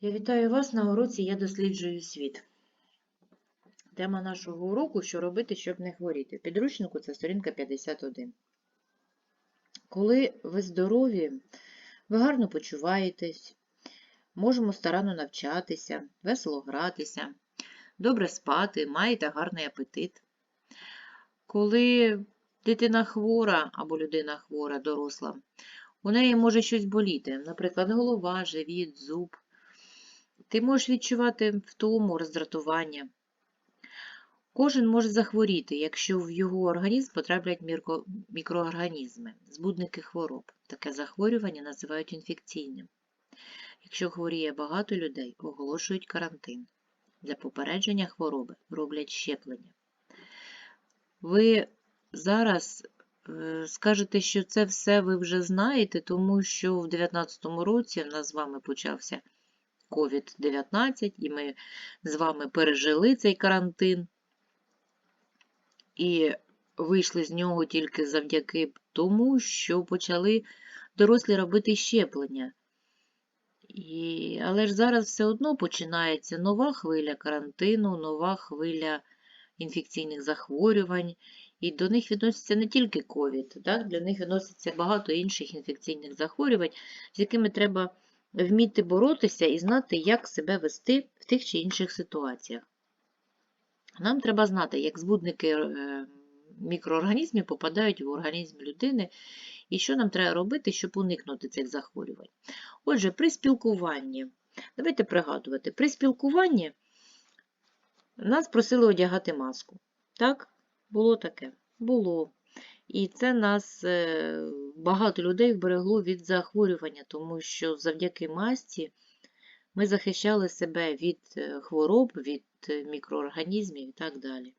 Я вітаю вас на уроці Я досліджую світ. Тема нашого уроку що робити, щоб не хворіти. Підручнику це сторінка 51. Коли ви здорові, ви гарно почуваєтесь, можемо старанно навчатися, весело гратися, добре спати, маєте гарний апетит. Коли дитина хвора або людина хвора, доросла, у неї може щось боліти, наприклад, голова, живіт, зуб. Ти можеш відчувати втому, роздратування. Кожен може захворіти, якщо в його організм потраплять мікроорганізми, збудники хвороб. Таке захворювання називають інфекційним. Якщо хворіє багато людей, оголошують карантин. Для попередження хвороби роблять щеплення. Ви зараз е, скажете, що це все ви вже знаєте, тому що в 2019 році в нас з вами почався COVID-19, і ми з вами пережили цей карантин і вийшли з нього тільки завдяки тому, що почали дорослі робити щеплення. І... Але ж зараз все одно починається нова хвиля карантину, нова хвиля інфекційних захворювань, і до них відноситься не тільки так? для них відноситься багато інших інфекційних захворювань, з якими треба вміти боротися і знати, як себе вести в тих чи інших ситуаціях. Нам треба знати, як збудники е, мікроорганізмів попадають в організм людини, і що нам треба робити, щоб уникнути цих захворювань. Отже, при спілкуванні, давайте пригадувати, при спілкуванні нас просили одягати маску. Так? Було таке? Було. І це нас е, багато людей вберегло від захворювання, тому що завдяки масці ми захищали себе від е, хвороб, від е, мікроорганізмів і так далі.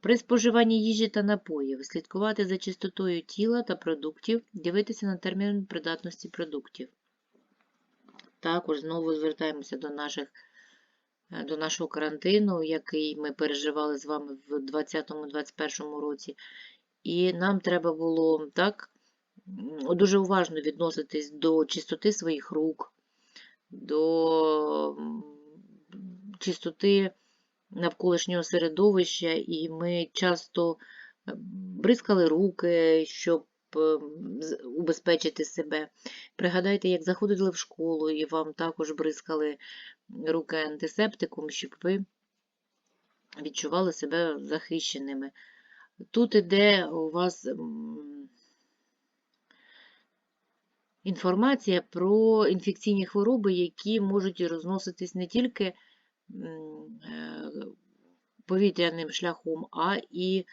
При споживанні їжі та напоїв слідкувати за чистотою тіла та продуктів, дивитися на термін придатності продуктів. Також знову звертаємося до, наших, до нашого карантину, який ми переживали з вами в 2020-2021 році. І нам треба було так дуже уважно відноситись до чистоти своїх рук, до чистоти навколишнього середовища, і ми часто е, бризкали руки, щоб е, убезпечити себе. Пригадайте, як заходили в школу і вам також бризкали руки антисептиком, щоб ви відчували себе захищеними. Тут іде у вас інформація про інфекційні хвороби, які можуть розноситись не тільки е, повітряним шляхом, а і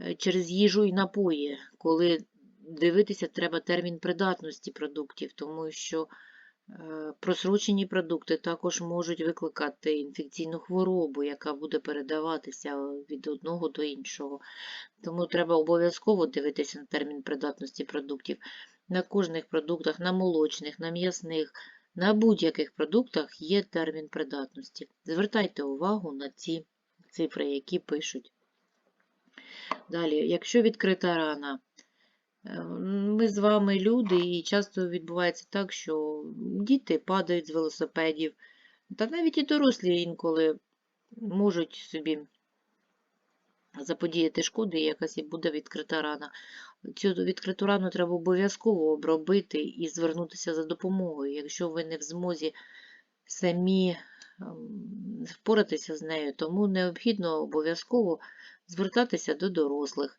е, через їжу і напої, коли дивитися треба термін придатності продуктів, тому що просрочені продукти також можуть викликати інфекційну хворобу, яка буде передаватися від одного до іншого. Тому треба обов'язково дивитися на термін придатності продуктів. На кожних продуктах, на молочних, на м'ясних, на будь-яких продуктах є термін придатності. Звертайте увагу на ці цифри, які пишуть. Далі, якщо відкрита рана, е, ми з вами люди, і часто відбувається так, що діти падають з велосипедів, та навіть і дорослі інколи можуть собі заподіяти шкоди, і якась і буде відкрита рана. Цю відкриту рану треба обов'язково обробити і звернутися за допомогою. Якщо ви не в змозі самі ем, впоратися з нею, тому необхідно обов'язково звертатися до дорослих.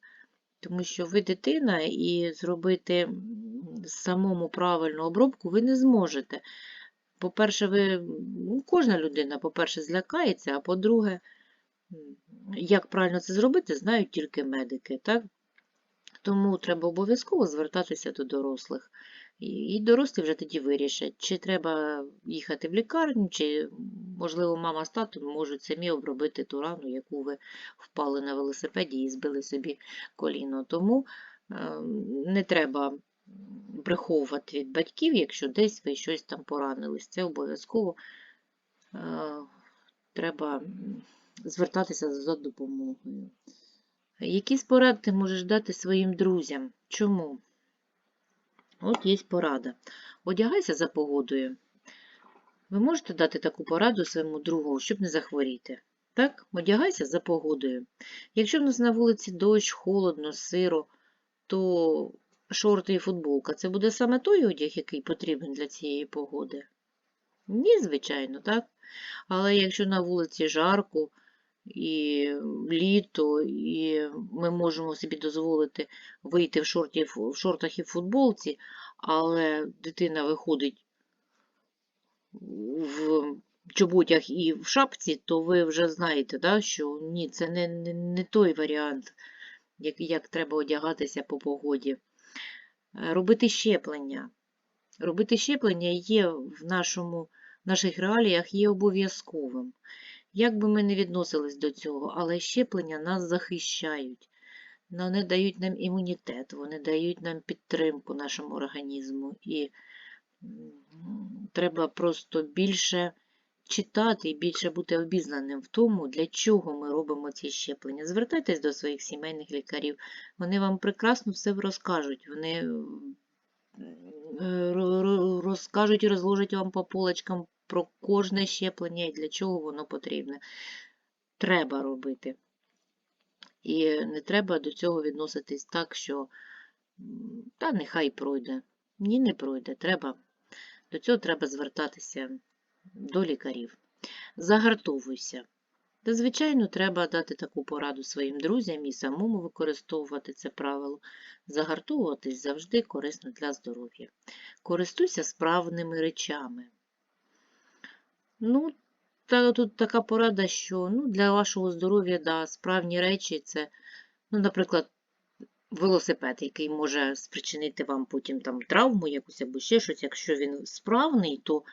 Тому що ви дитина і зробити самому правильну обробку ви не зможете. По-перше, ви, ну, кожна людина, по-перше, злякається, а по-друге, як правильно це зробити, знають тільки медики. Так? Тому треба обов'язково звертатися до дорослих. І дорослі вже тоді вирішать, чи треба їхати в лікарню, чи, можливо, мама з татом можуть самі обробити ту рану, яку ви впали на велосипеді і збили собі коліно. Тому е, не треба приховувати від батьків, якщо десь ви щось там поранились. Це обов'язково е, треба звертатися за допомогою. Які поради ти можеш дати своїм друзям? Чому? От є порада. Одягайся за погодою. Ви можете дати таку пораду своєму другу, щоб не захворіти. Так, одягайся за погодою. Якщо в нас на вулиці дощ, холодно, сиро, то шорти і футболка це буде саме той одяг, який потрібен для цієї погоди? Ні, звичайно, так. Але якщо на вулиці жарко і літо, і ми можемо собі дозволити вийти в, шорті, в шортах і в футболці, але дитина виходить в чоботях і в шапці, то ви вже знаєте, да, що ні, це не, не, не той варіант, як, як треба одягатися по погоді. Е, Робити щеплення. Робити щеплення є в нашому, в наших реаліях є обов'язковим. Як би ми не відносились до цього, але щеплення нас захищають. Вони дають нам імунітет, вони дають нам підтримку нашому організму. І треба просто більше читати і більше бути обізнаним в тому, для чого ми робимо ці щеплення. Звертайтесь до своїх сімейних лікарів, вони вам прекрасно все розкажуть. Вони е, ро- ро- розкажуть і розложать вам по полочкам про кожне щеплення і для чого воно потрібне. Треба робити. І не треба до цього відноситись так, що та нехай пройде. Ні, не пройде. Треба. До цього треба звертатися до лікарів. Загартовуйся. Та, звичайно, треба дати таку пораду своїм друзям і самому використовувати це правило. Загартовуватись завжди корисно для здоров'я. Користуйся справними речами. Ну, та, тут така порада, що ну, для вашого здоров'я да, справні речі це, ну, наприклад, велосипед, який може спричинити вам потім там травму якусь або ще щось. Якщо він справний, то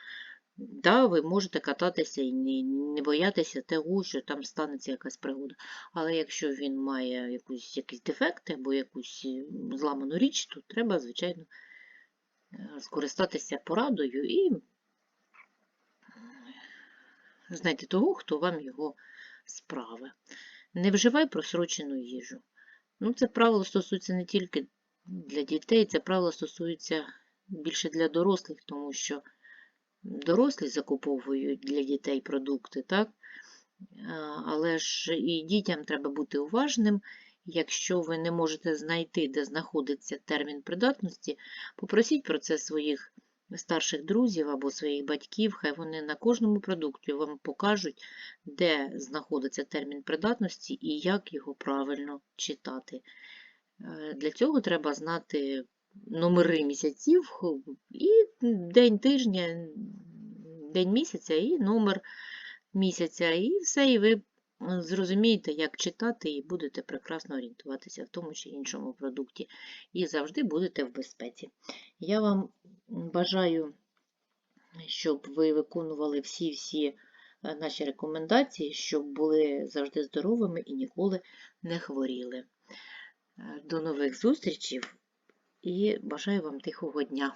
да, ви можете кататися і не, не боятися того, що там станеться якась пригода. Але якщо він має якусь, якісь дефекти або якусь е, зламану річ, то треба, звичайно, е, скористатися порадою і знайти того, хто вам його справи. Не вживай просрочену їжу. Ну, це правило стосується не тільки для дітей, це правило стосується більше для дорослих, тому що дорослі закуповують для дітей продукти, так? Але ж і дітям треба бути уважним. Якщо ви не можете знайти, де знаходиться термін придатності, попросіть про це своїх старших друзів або своїх батьків, хай вони на кожному продукті вам покажуть, де знаходиться термін придатності і як його правильно читати. Е, Для цього треба знати номери місяців і день тижня, день місяця і номер місяця, і все, і ви зрозумієте, як читати, і будете прекрасно орієнтуватися в тому чи іншому продукті, і завжди будете в безпеці. Я вам бажаю, щоб ви виконували всі-всі е, наші рекомендації, щоб були завжди здоровими і ніколи не хворіли. Е, До нових зустрічей і бажаю вам тихого дня.